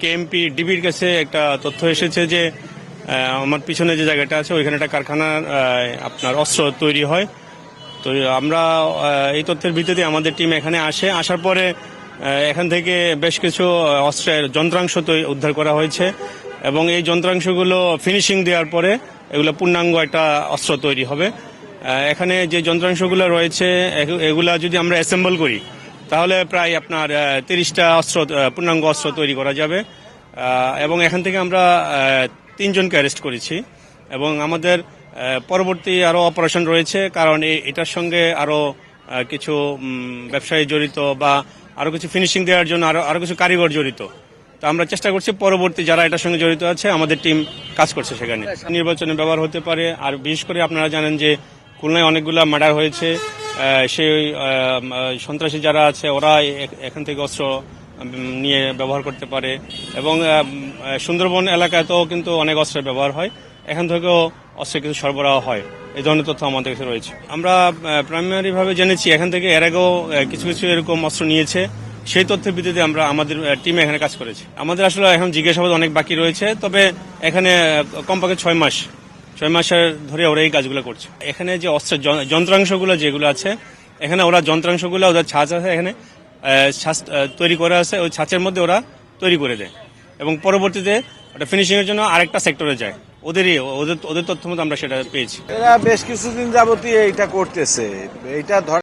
KMP ডিবির কাছে একটা তথ্য এসেছে যে আমার পিছনে যে জায়গাটা আছে, ওইখানে একটা কারখানার আপনার অস্ত্র তৈরি হয়। তো আমরা এই তথ্যের ভিত্তিতে আমাদের টিম এখানে আসে। আসার পরে এখান থেকে বেশ কিছু অস্ত্রের যন্ত্রাংশ উদ্ধার করা হয়েছে। এবং এই যন্ত্রাংশগুলো ফিনিশিং দেওয়ার পরে এগুলো পূর্ণাঙ্গ একটা অস্ত্র তৈরি হবে। এখানে যে যন্ত্রাংশগুলো রয়েছে, এগু- এগুলা যদি আমরা অ্যাসেম্বল করি, তাহলে প্রায় আপনার তিরিশটা অস্ত্র পূর্ণাঙ্গ অস্ত্র তৈরি করা যাবে। এবং এখান থেকে আমরা তিনজনকে অ্যারেস্ট করেছি। এবং আমাদের পরবর্তী আরও অপারেশন রয়েছে, কারণ এটার সঙ্গে আরও কিছু ব্যবসায়ী জড়িত বা আরও কিছু ফিনিশিং দেওয়ার জন্য আরও আরও কিছু কারিগর জড়িত। তো আমরা চেষ্টা করছি পরবর্তী যারা এটার সঙ্গে জড়িত আছে, আমাদের টিম কাজ করছে সেখানে। নির্বাচনে ব্যবহার হতে পারে, আর বিশেষ করে আপনারা জানেন যে খুলনায় অনেকগুলা মার্ডার হয়েছে সেই সন্ত্রাসী যারা আছে, ওরা এখান থেকে অস্ত্র নিয়ে ব্যবহার করতে পারে। এবং সুন্দরবন এলাকাতেও কিন্তু অনেক অস্ত্রের ব্যবহার হয়। এখান থেকেও অস্ত্রের কিছু সরবরাহ হয়। এই ধরনের তথ্য আমাদের কাছে রয়েছে। আমরা প্রাইমারি ভাবে জেনেছি, এখান থেকে এর আগেও কিছু কিছু এরকম অস্ত্র নিয়েছে। সেই তথ্যের ভিত্তিতে আমরা আমাদের টিম এখানে কাজ করেছি। আমাদের আসলে এখন জিজ্ঞাসাবাদ অনেক বাকি রয়েছে, তবে এখানে কমপক্ষে ছয় মাস, ছয় মাসের ধরে ওরা এই কাজগুলো করছে। এখানে যে অস্ত্রের যন্ত্রাংশগুলো যেগুলো আছে, এখানে ওরা যন্ত্রাংশগুলো, ওদের ছাঁচ আছে এখানে ছাঁচ তৈরি করা আছে, ওই ছাঁচের মধ্যে ওরা তৈরি করে দেয়। এবং পরবর্তীতে ওটা ফিনিশিংয়ের জন্য আরেকটা সেক্টরে যায়। ওদেরই, ওদের ওদের তথ্য মতো আমরা সেটা পেয়েছি। এরা বেশ কিছুদিন যাবতীয় এটা করতেছে। এটা